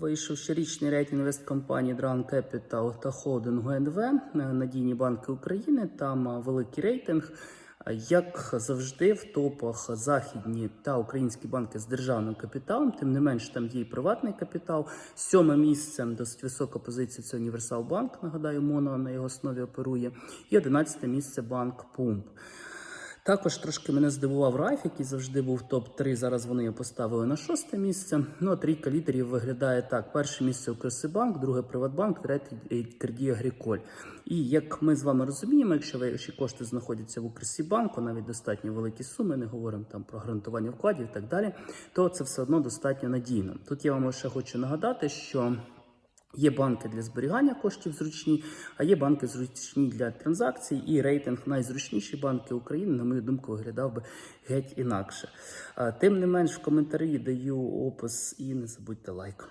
Вийшов щорічний рейтинг інвесткомпанії Dragon Capital та холдингу НВ е, Надійні банки України. Там е, великий рейтинг. Е, Як завжди, в топах західні та українські банки з державним капіталом, тим не менш там є і приватний капітал. Сьоме місце досить висока позиція це Універсал Банк. Нагадаю, Моно на його основі оперує. І одинадцяте місце банк Пумп. Також трошки мене здивував Райф, який завжди був топ-3. Зараз вони його поставили на шосте місце. Ну а трійка лідерів виглядає так: перше місце Укрсибанк, друге Приватбанк, третє Кредія Агріколь. І як ми з вами розуміємо, якщо ваші кошти знаходяться в Укрсибанку, навіть достатньо великі суми, не говоримо там про гарантування вкладів і так далі, то це все одно достатньо надійно. Тут я вам ще хочу нагадати, що. Є банки для зберігання коштів зручні, а є банки зручні для транзакцій. І рейтинг найзручніші банки України, на мою думку, виглядав би геть інакше. Тим не менш, в коментарі даю опис і не забудьте лайк.